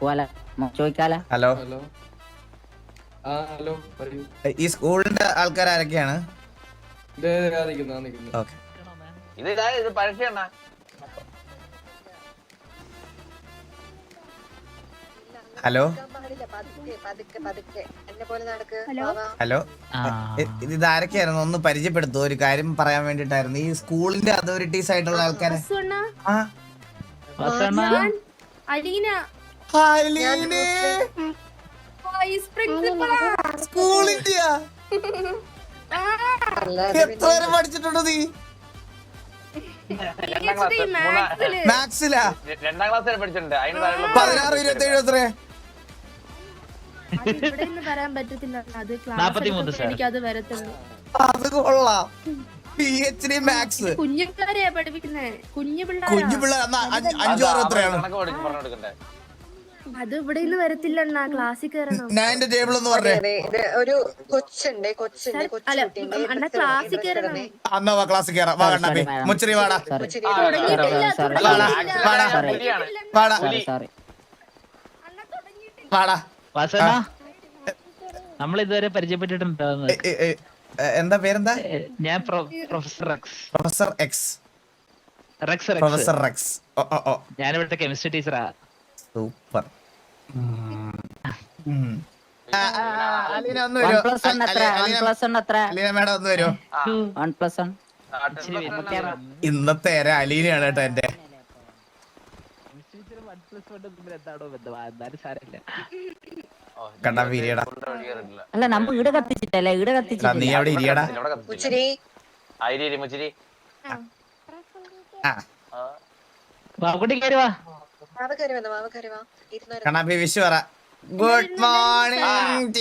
പോവാല ചോദിക്കാല. Hello. Hello. ആ hello പറയൂ. ഈ സ്കൂളിന്റെ ആൾക്കാർ ആരൊക്കെയാണ്? ദേ നിക്കുന്നു നിക്കുന്നു. ഓക്കെ. ഇത് ഇതാ ഇത് പഴക്കണ്ണ ഹലോ. പാടില്ല പതുക്കെ പതുക്കെ പതുക്കെ എന്നെ പോലെ നടക്ക് ഹലോ? വാ, വാ. ഹലോ. ഇ- ഇത് ഇത് ആരൊക്കെയായിരുന്നു ഒന്ന് പരിചയപ്പെടുത്തു. ഒരു കാര്യം പറയാൻ വേണ്ടിട്ടായിരുന്നു ഈ സ്കൂളിന്റെ അതോറിറ്റീസ് ആയിട്ടുള്ള ആൾക്കാരെ? ആ അലീന ഹായ് ലീനി സ്കൂളിന്റെയാ എത്ര വരെ പഠിച്ചിട്ടുണ്ട് നീ? രണ്ടാം വരെ പഠിച്ചിട്ടുണ്ട്. പതിനാറ് അത് കുഞ്ഞു പിള്ളേർ അഞ്ചോ എത്രയാണ്? അത് ഇവിടെ നിന്ന് വരത്തില്ല ക്ലാസ്സിൽ കയറണം ഞാൻ എന്റെ ടേബിൾ ഒന്ന് പറഞ്ഞേ. അതെ, ഇത് ഒരു കൊച്ചുണ്ട് കൊച്ചുണ്ട് അല്ല കൊച്ചുകുട്ടിയുണ്ട് അണ്ണ ക്ലാസ്സിൽ കയറണം അന്നാ വാ ക്ലാസ്സിൽ കയറാം വാ കണ്ണാപ്പി മുച്ചറി വാടാ. സോറി കൊച്ചിരി തുടങ്ങിയിട്ടില്ല, sorry, വാടാ തുടങ്ങിയിട്ടില്ല. വാടാ. Sorry. പുലിയാണ് വാടാ. സോറി സോറി അണ്ണ തുടങ്ങിയിട്ടില്ല. വാടാ. വാസന നമ്മൾ ഇതുവരെ പരിചയപ്പെട്ടിട്ടുണ്ടോ എ, എ, എ, എ, എന്താ പേരെന്താ? ഞാൻ pro- professor Rex. Professor X. Rex Rex. Professor Rex. ഓ ഓ ഓ. ഞാൻ ഇവിടുത്തെ കെമിസ്ട്രി ടീച്ചറാ. സൂപ്പർ. ഒന്ന് ഇന്നത്തെ അലീനയാണ് കേട്ടോ എന്റെ കണ്ടാ വീരിയടാ. അല്ല നമ്മ ഇട കത്തിച്ചിട്ടല്ലേ? കത്തിച്ചിട്ട് നീ അവിടെ ഇരിയടാ. ആ വാ വാ. കണ്ണാപ്പി വിഷു ഗുഡ് മോർണിംഗ്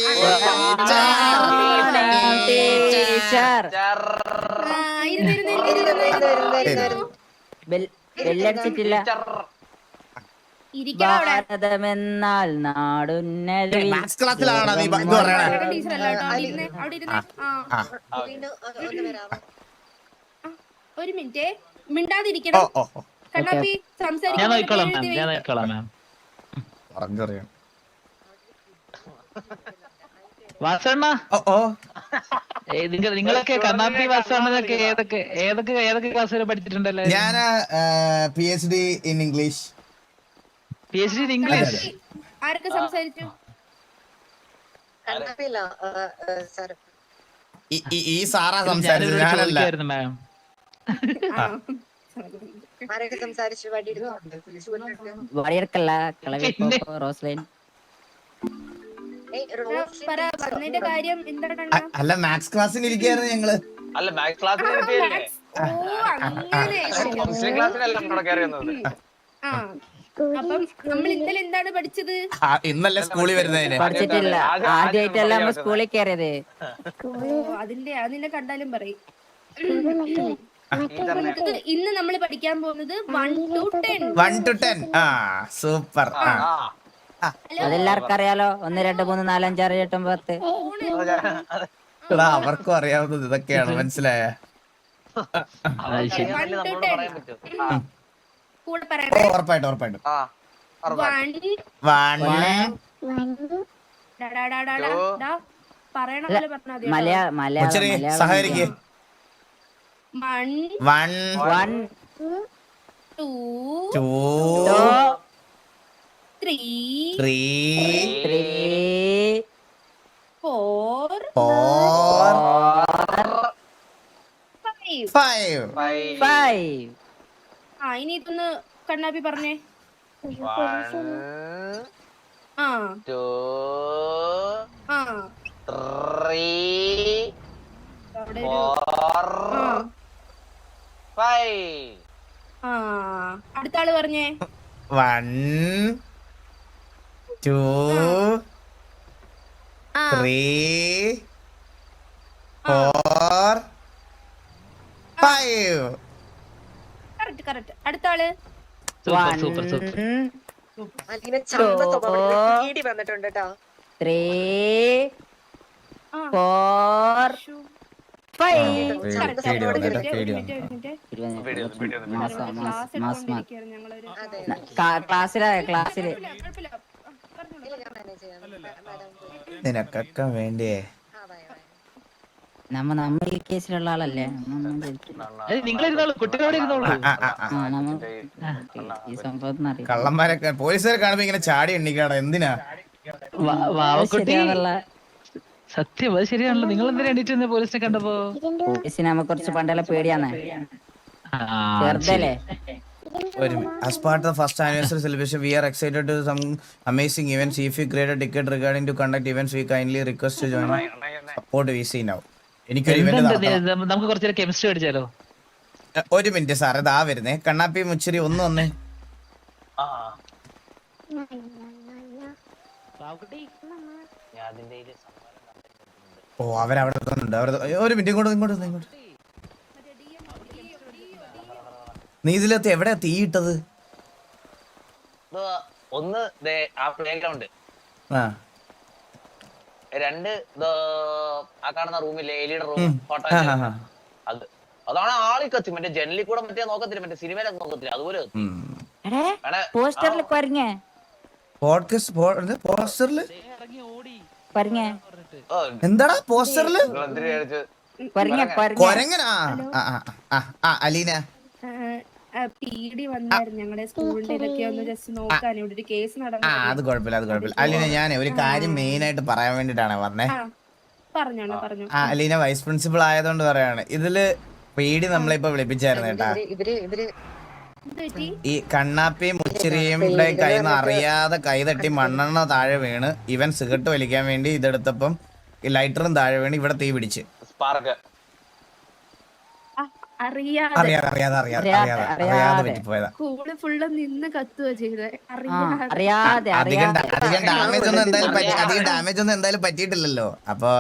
ടീച്ചർ. ബെല്ലടിച്ചിട്ടില്ല. ഭാരതമെന്നാൽ നാടുന്നതി ക്ലാസ്സിലാണോ നീ? ഒരു മിനിറ്റ്. മിണ്ടാതിരിക്കണം കണ്ണാപ്പി ഞാൻ നോക്കിക്കോളാം മാം ഞാൻ നോക്കിക്കോളാം മാം പറഞ്ഞറിയാം. വാസണ്ണ? ഓ ഓ. ഏ, നിങ്ങൾ നിങ്ങളൊക്കെ കണ്ണാപ്പി വാസണ്ണതൊക്കെ ഏതൊക്കെ ഏതൊക്കെ ഏതൊക്കെ ക്ലാസ് വരെ പഠിച്ചിട്ടുണ്ടല്ലോ? ഞാൻ P H D in English P H D English ആരൊക്കെ സംസാരിച്ചു? ഈ- സാറാ സംസാരിച്ചു ഞാനല്ല. മാം അല്ല മാത്സ് ക്ലാസ്സിന് ഇരിക്കുകയായിരുന്നു ഞങ്ങൾ. അല്ല മാത്സ് ക്ലാസ്സിന് ഇന്നല്ലേ സ്കൂളിൽ വരുന്നതിന്. പഠിച്ചിട്ടില്ല. ആദ്യമായിട്ടല്ല സ്കൂളിൽ കയറിയത് അതിന്റെ അതിനെ കണ്ടാലും പറയും. ഇന്ന് നമ്മൾ പഠിക്കാൻ പോകുന്നത് one two ten one two ten ആ സൂപ്പർ ആ. അതെല്ലാവർക്കും അറിയാലോ. ഒന്ന് രണ്ട് മൂന്ന് നാല് അഞ്ച് ആറ് എട്ട് ഒമ്പത് പത്ത്. എടാ അവർക്കും അറിയാവുന്നത് ഇതൊക്കെയാണ്. മനസ്സിലായ? ഉറപ്പായിട്ടും ഉറപ്പായിട്ടും. ആ One, one One, two, two two, three, three three, four, four four, five. Five five. ആ ഇനി ഇതൊന്ന് കണ്ണാപ്പി പറഞ്ഞേ One, ആ two, ആ three, അവിടെ ഒരു- four, ആ five. ആ അടുത്ത ആൾ പറഞ്ഞേ. വൺ ടു ആ. Three four five correct correct അടുത്ത ആൾ സൂപ്പർ സൂപ്പർ സൂപ്പർ അലീന ചമ്മ സ്വഭാവം ഇടി വന്നിട്ടുണ്ട് കേട്ടോ ത്രീ ആ. ഫോർ ഫൈവ് ഒരു ഒരു. ക്ലാസ്സിലാ ക്ലാസ്സിൽ. നിനക്കൊക്കെ വേണ്ടേ നമ്മ നമ്മ ഈ കേസിലുള്ള ആളല്ലേ? ഈ കള്ളന്മാരൊക്കെ പോലീസുകാരെ കാണുമ്പോ ഇങ്ങനെ ചാടി എണ്ണിക്കാട എന്തിനാ? സത്യം അത് ശരിയാണല്ലോ. നിങ്ങൾ എന്തിനാ എണീറ്റ് പോലീസിനെ കണ്ടപ്പോ? പോലീസിനെ കുറച്ച് പണ്ടല്ല പേടിയാന്നേ? ആ, ചെറുതല്ലേ ഒരു as part of first anniversary celebration we are excited to some amazing events if you grade ticket regarding to conduct events we kindly request to join support VC now എനിക്ക് എനിക്കൊരു ഇവന്റ് എന്തുണ്ട് നടത്തണം. ഇത്? നമുക്ക് കുറച്ചൊരു കെമിസ്ട്രി അടിച്ചാലോ എ, ഒരു മിനിറ്റ് സാർ ഇതാ വരുന്നേ. കണ്ണാപ്പി മുച്ചിരി ഒന്ന് വന്നേ. ആ. ഓ അവരവിടെ നിൽക്കുന്നുണ്ട് അവർ ഒരു മിനിറ്റ് ഇങ്ങോട്ട് ഇങ്ങോട്ട് വന്നേ, ഇങ്ങോട്ട് നീ ഇതിലത്ത് എവിടെ തീയിട്ടത് ഇട്ടത്? ഒന്ന് ദേ ആ പ്ലേ ഗ്രൗണ്ട് ആ. രണ്ട് ആ കാണുന്ന റൂമില്ലേ എലിയുടെ റൂം. ഫോട്ടോ. അത് അതാണ് ആളി കത്തി. മറ്റേ ജനലിൽ കൂടെ മറ്റേ നോക്കത്തില്ല മറ്റേ സിനിമയിലൊക്കെ നോക്കത്തില്ല അതുപോലെ എടേ പോസ്റ്ററിൽ പോഡ്കാസ്റ്റ് ഓ, എന്താടാ പോസ്റ്ററിൽ? കൊരങ്ങനാ? അലീന. പീഡി വന്നായിരുന്നു. ഞങ്ങളുടെ സ്കൂളിന്റെ ഇതൊക്കെ ഒന്ന് ജസ്റ്റ് നോക്കാൻ. ഇവിടെ ഒരു കേസ് ആ അത് കുഴപ്പമില്ല അത് കുഴപ്പമില്ല. അലീന ഞാൻ ഒരു കാര്യം മെയിൻ ആയിട്ട് പറയാൻ വേണ്ടിട്ടാണ് പറഞ്ഞേ. പറഞ്ഞോളൂ പറഞ്ഞു ആ അലീന വൈസ് പ്രിൻസിപ്പൾ ആയതുകൊണ്ട് പറയാണ്. ഇതിൽ പേടി നമ്മളിപ്പോ വിളിപ്പിച്ചായിരുന്നു കേട്ടാ. ഇവർ ഇവർ ഈ കണ്ണാപ്പിയും മുച്ചിരിയും കയ്യിൽ നിന്ന് അറിയാതെ കൈ തട്ടി മണ്ണെണ്ണ താഴെ വീണ് ഇവൻ സിഗരറ്റ് വലിക്കാൻ വേണ്ടി ഇതെടുത്തപ്പം ലൈറ്ററും താഴെ വീണ് ഇവിടെ തീ പിടിച്ച് സ്പാർക്ക് ആ, അറിയാതെ അറിയാതെ അറിയാതെ അറിയാതെ അറിയാതെ അറിയാതെ പറ്റിപ്പോയതാ സ്കൂൾ ഫുള്ള് നിന്ന് കത്തുക ചെയ്തത്. ആ അറിയാതെ അറിയാതെ അധികം അറിയാതെ. ഡ- അധികം ഡാമേജ് ഒന്നും എന്തായാലും പറ്റി അധികം ഡാമേജ് ഒന്നും എന്തായാലും പറ്റിയിട്ടില്ലല്ലോ. അപ്പൊ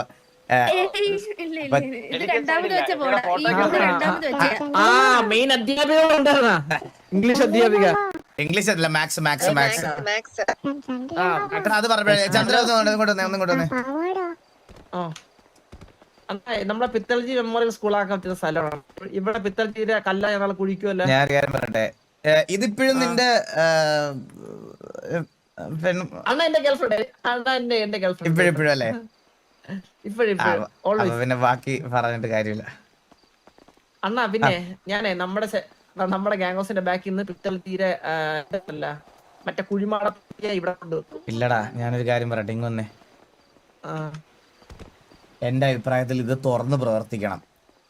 ഇല്ല ഇല്ല ഇല്ല. രണ്ടാമത് വെച്ച പോടാ ഈ ഫോട്ടോ ഇത് രണ്ടാമത് വെച്ച. ആ മെയിൻ അധ്യാപിക ഇംഗ്ലീഷ് അധ്യാപിക. ഇംഗ്ലീഷ് അല്ല മാക്സ് മാക്സ് മാത്സ് അത് പറഞ്ഞപ്പോഴേ ചന്ദ്ര ഒന്നും കൊണ്ടുവന്നേ ഇങ്ങോട്ട് കൊണ്ടുവന്നേ ഒന്ന് ഇങ്ങോട്ട് വന്നേ. ആ അന്നാ നമ്മളെ പിത്തൽജി മെമ്മോറിയൽ സ്കൂളാക്കാൻ പറ്റുന്ന സ്ഥലമാണ്. ഇവിടെ പിത്തൽജിയുടെ കല്ല ഞങ്ങൾ കുഴിക്കുമല്ലോ ഞാൻ ഒരു കാര്യം പറയട്ടെ. ഇതിപ്പോഴും നിന്റെ അണ്ണ എന്റെ ഗേൾഫ്രണ്ട് അണ്ണ എന്റെ എന്റെ ഗേൾഫ്രണ്ട് ഇപ്പോഴും ഇപ്പോഴും അല്ലേ? ഇപ്പോഴും ആ, ഇപ്പോഴും. അപ്പൊ ഓൾവേസ് പിന്നെ ബാക്കി പറഞ്ഞിട്ട് കാര്യമില്ല. അണ്ണാ പിന്നെ ഞാനേ നമ്മുടെ സെ- നമ്മുടെ ഗാങ് ഹൗസിന്റെ ബാക്കിൽ നിന്ന് പിത്തൽജിയുടെ അല്ല മറ്റേ കുഴിമാട ഇവിടെ കൊണ്ടുവെക്കും ഇല്ലടാ ഞാനൊരു കാര്യം പറയട്ടെ ഇങ്ങൊന്നേ ആ. എന്റെ അഭിപ്രായത്തിൽ ഇത് തുറന്ന് പ്രവർത്തിക്കണം.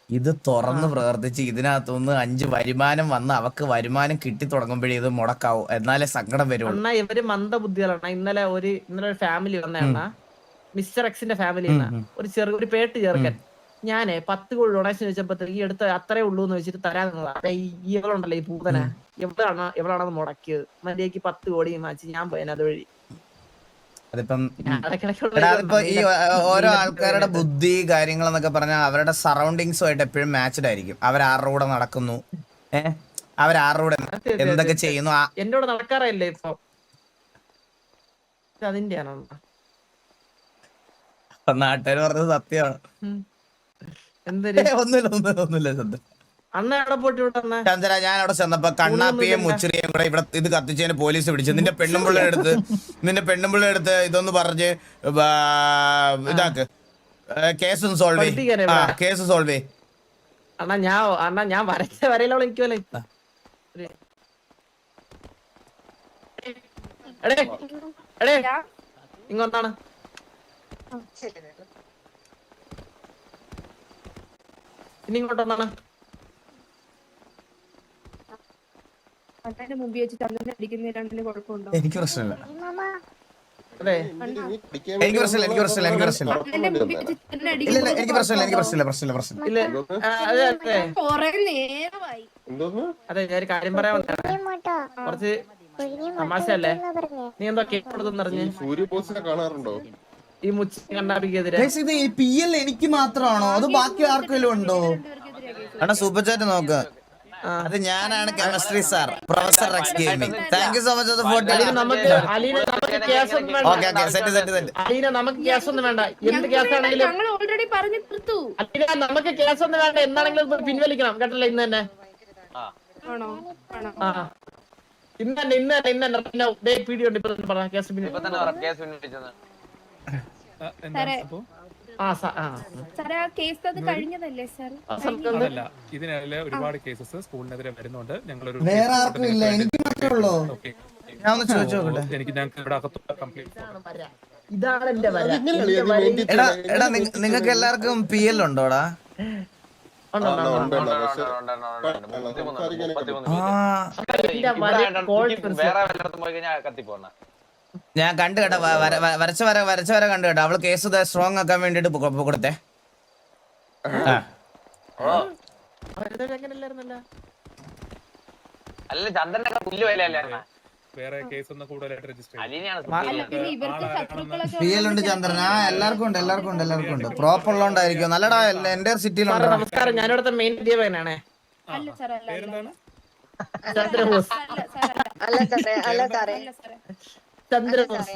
ഇത് തുറന്ന് പ്രവർത്തിച്ച് ഇതിനകത്തുനിന്ന് അഞ്ച് വരുമാനം വന്ന് അവക്ക് വരുമാനം കിട്ടി തുടങ്ങുമ്പോഴേ ഇത് മുടക്കാവും. എന്നാലേ സങ്കടം വരുള്ളൂ അണ്ണാ ഇവർ മന്ദബുദ്ധികളാണ് ഇന്നലെ ഒരു ഇന്നലെ ഒരു ഫാമിലി വന്ന അണ്ണാ. മിസ്റ്റർ എക്സിന്റെ ഫാമിലി ഒരു ചെറു ഒരു പേട്ട് ചേർക്കൻ ഞാനേ പത്ത് കോടി ഡൊണേഷൻ ചോദിച്ചപ്പോഴത്തേക്ക് ഈ എടുത്ത് അത്രേ ഉള്ളൂ എന്ന് വെച്ചിട്ട് തരാൻ ഈ ഇവളുണ്ടല്ലോ ഈ പൂതന. എവിടെയാണ് എവിടെയാണത് മുടക്കിയത്. മര്യാദയ്ക്ക് പത്ത് കോടി മാച്ച് ഞാൻ പോയതിന് അതുവഴി. അതിപ്പം അതിപ്പോ ഈ ഓരോ ആൾക്കാരുടെ ബുദ്ധി കാര്യങ്ങൾ എന്നൊക്കെ പറഞ്ഞാൽ അവരുടെ സറൗണ്ടിങ്സുമായിട്ട് എപ്പോഴും മാച്ച്ഡ് ആയിരിക്കും. അവർ ആരുടെ കൂടെ നടക്കുന്നു. ഏഹ് അതെ, അതെ, എന്തൊക്കെ ചെയ്യുന്നു? എന്റെ കൂടെ നടക്കാറല്ലേ ഇപ്പൊ? നാട്ടുകാർ പറഞ്ഞത് സത്യമാണ്. ഒന്നുമില്ല ഒന്നുമില്ല ഒന്നുമില്ല ചന്ദ്ര ചന്ദ്ര ഞാൻ അവിടെ ചെന്നപ്പോ കണ്ണാപ്പിയും മുച്ചിറിയും കൂടെ ഇവിടെ ഇത് കത്തിച്ചതിന് പോലീസ് പിടിച്ചു. നിന്റെ പെണ്ണുമ്പിള്ള എടുത്ത് നിന്റെ പെണ്ണുമ്പിള്ള എടുത്ത് ഇതൊന്ന് പറഞ്ഞ് ഇതാക്ക്. Case solve? കേസ് സോൾവ് അണ്ണാ ഞാൻ അണ്ണാ ഞാൻ വരച്ച വരയിലോളം എനിക്കുമല്ലേ എടേ എടേ ഇങ്ങോട്ടാണ് ഇനി ഇങ്ങോട്ടൊന്നാണ് അണ്ണന്റെ മുമ്പിൽ വെച്ചിട്ട് അണ്ണനെ അടിക്കുന്ന രണ്ടിന് കുഴപ്പമുണ്ടോ? എനിക്ക് പ്രശ്നമില്ല. എനിക്ക് പ്രശ്നമില്ല എനിക്ക് പ്രശ്നമില്ല എനിക്ക് പ്രശ്നമില്ല. അണ്ണന്റെ മുമ്പിൽ വെച്ചിട്ട് അണ്ണനെ ഇല്ല ഇല്ല എനിക്ക് പ്രശ്നമില്ല എനിക്ക് പ്രശ്നമില്ല പ്രശ്നമില്ല പ്രശ്നമില്ല. ഇല്ല. ആ, അതെ അതെ കൊറേ നേരമായി. അതെ ഞാൻ ഒരു കാര്യം പറയാൻ വന്നതാണ്. കുറച്ച് തമാശയല്ലേ? നീ എന്തോ കേക്ക് കൊടുത്തെന്നറിഞ്ഞ് സൂര്യ ബോസിനെ കാണാറുണ്ടോ? ഈ മുച്ചി കണ്ണാപിക്കെതിരെ ഇത് പി എൽ എനിക്ക് മാത്രമാണോ? അത് ബാക്കി ആർക്കെങ്കിലും ഉണ്ടോ? അണ്ണാ സൂപ്പർ ചാറ്റ് നോക്ക്. അത് ഞാനാണ് chemistry sir professor Rex gaming thank you so much Aleena നമുക്ക് അലീന നമുക്ക് ഗ്യാസ് ഒന്നും വേണ്ട. Okay set set set. Aleena നമുക്ക് കേസൊന്നും വേണ്ട. എന്ത് കേസാണെങ്കിലും ഞങ്ങൾ ഓൾറെഡി പറഞ്ഞു തീർത്തു. അലീന നമുക്ക് കേസൊന്നും വേണ്ട. എന്താണെങ്കിലും പിൻവലിക്കണം. കേട്ടല്ലോ ഇന്ന് തന്നെ. ആണോ? ആണോ? ആ. ഇന്ന് തന്നെ ഇന്ന് തന്നെ ഇന്ന് തന്നെ. ഡേ പീഡി ഉണ്ട്. ഇപ്പൊ തന്നെ പറ കേസ് എന്താ പിൻവലിക്കണം അതല്ല ഇതിനെതിരെ ഒരുപാട് കേസസ് സ്കൂളിനെതിരെ വരുന്നുണ്ട് ഞങ്ങളൊരു വേറെ ആർക്കും ഇല്ല എനിക്ക് മാത്രമേ ഉള്ളൂ ഞാൻ ഒന്ന് ചോദിച്ചു നോക്കട്ടെ എനിക്ക് ഞങ്ങൾക്ക് ഇവിടെ അകത്ത് കംപ്ലീറ്റ് ഇതാണ് എന്റെ വര എടാ എടാ നിങ്ങൾക്ക് എല്ലാവർക്കും പി എൽ ഉണ്ടോടാ ഉണ്ടോ, ഉണ്ടോ, ഉണ്ടോ. ഉണ്ട്, വേറെ വല്ലയിടത്തും പോയി കഴിഞ്ഞാൽ കത്തിപ്പോണ ഞാൻ കണ്ടു കേട്ടോ വരച്ച വര വരച്ച വര കണ്ടു കേട്ടോ. അവൾ കേസ് സ്ട്രോങ് ആക്കാൻ വേണ്ടിട്ട് കൊടുത്തേ. അല്ല ചന്ദ്രനൊക്കെ പുല്ല് വിലയല്ലേ വേറെ കേസ് ഒന്നും കൂടുതലായിട്ട് രജിസ്റ്റർ പി എൽ ഉണ്ട് ചന്ദ്രൻ. ആ എല്ലാവർക്കും ഉണ്ട് എല്ലാവർക്കും ഉണ്ട് എല്ലാവർക്കും ഉണ്ട്. പ്രോപ്പ് ഉള്ളതുകൊണ്ടായിരിക്കും നല്ലടാ എന്റെ സാറേ സിറ്റിയിലുണ്ട് നമസ്കാരം. ഞാനിവിടുത്തെ മെയിൻ അല്ല പേരെന്താണ്? ചന്ദ്രബോസ്. അല്ല സാറേ അല്ല. അല്ല സാറേ. ചന്ദ്രബോസ്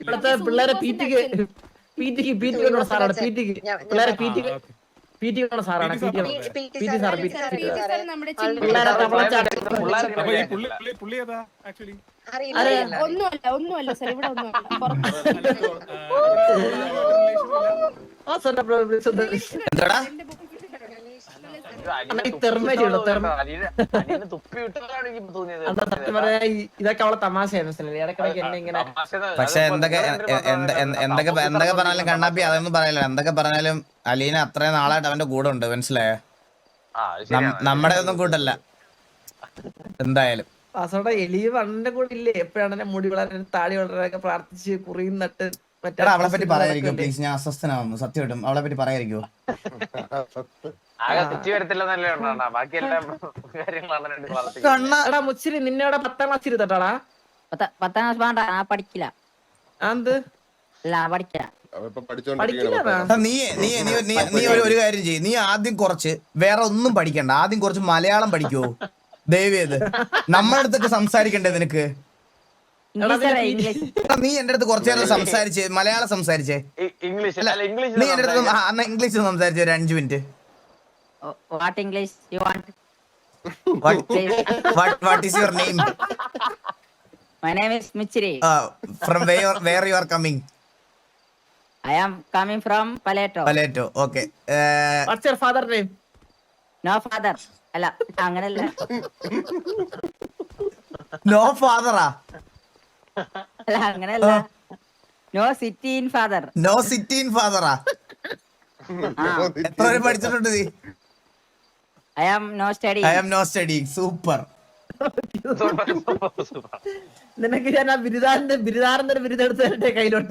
ഇവിടുത്തെ പിള്ളേരെ പീറ്റിക്ക് പീറ്റിക്ക് പീറ്റിക്ക് കൊണ്ടുള്ള സാറാണ് പീറ്റിക്ക് പിള്ളേരെ പീറ്റിക്ക് പീറ്റിക്ക് കൊണ്ടുള്ള സാറാണ് പീറ്റി സാർ പീറ്റി. ഒന്നുമല്ല ഒന്നുമല്ല സാർ ഇവിടെ ഒന്നുമല്ല ഇതൊക്കെ അവളെ ഇടക്കിടക്ക് എന്നെ ഇങ്ങനെ പക്ഷെ എന്തൊക്കെ എന്തൊക്കെ എന്തൊക്കെ പറഞ്ഞാലും കണ്ണാപ്പി അതൊന്നും പറയില്ല. എന്തൊക്കെ പറഞ്ഞാലും അലീന അത്രയും നാളായിട്ട് അവന്റെ കൂടെ ഉണ്ട് മനസ്സിലായോ. നമ്മുടെ ഒന്നും കൂട്ടല്ല. എന്തായാലും. വാസോടെ എലി വണ്ണിന്റെ കൂടെ ഇല്ലേ? എപ്പോഴാണ് എന്നെ മുടി വളരാൻ താടി വളരാനൊക്കെ പ്രാർത്ഥിച്ച് കുറിയും നട്ട് എടാ അവളെ പറ്റി പറയാതിരിക്കും പ്ലീസ് ഞാൻ അസ്വസ്ഥനാവുന്നു സത്യമായിട്ടും. അവളെ പറ്റി പറയാതിരിക്കുമോ ആകെ തെറ്റി വരത്തില്ലെന്നല്ലേ ഉണ്ടാ ബാക്കി എല്ലാം കാര്യങ്ങളാണ് രണ്ട് വളർത്തി കണ്ണ എടാ മുച്ചിരി നിന്നെ ഇവിടെ പത്താം ക്ലാസ് ഇരുത്തട്ടാടാ പത്ത- പത്താം ക്ലാസ് വേണ്ട ആ പഠിക്കില്ല. എന്ത്? അല്ല ആ പഠിക്കില്ല. അവരിപ്പോ പഠിക്കില്ല പഠിച്ചോണ്ടിരിക്കുകയാണ് എടാ, നീ നീ നീ നീ നീ ഒരു ഒരു കാര്യം ചെയ്യ്. നീ ആദ്യം കുറച്ച് വേറെ ഒന്നും പഠിക്കണ്ട. ആദ്യം കുറച്ച് മലയാളം പഠിക്കോ. ദയവേത് നമ്മളടുത്തൊക്കെ അടുത്തൊക്കെ സംസാരിക്കണ്ടേ നിനക്ക് ഇംഗ്ലീഷ് സാറേ ഇംഗ്ലീഷ് എടാ, നീ എന്റെ അടുത്ത് കുറച്ചു നേരം സംസാരിച്ച് മലയാളം സംസാരിച്ചേ. ഇംഗ്ലീഷ് നീ എന്റെ അടുത്ത് അന്ന് ഇംഗ്ലീഷ് സംസാരിച്ചേ ഒരു അഞ്ചു minute. What English you want what is your name my name മിച്ചിരി from where you are coming I am coming from പലേറ്റോ പലേറ്റോ okay what's your father name no father അല്ല അങ്ങനല്ല. നോ ഫാദറാ അല്ല അങ്ങനല്ല no city in father no city in ഫാദറാ എത്ര വരെ പഠിച്ചിട്ടുണ്ട് നീ? I am no study I am no study super നിനക്ക് ഞാൻ ആ ബിരുദാന്റെ ബിരുദാറിന്റെ ബിരുദം എടുത്ത് എന്റെ കയ്യിലോട്ട്.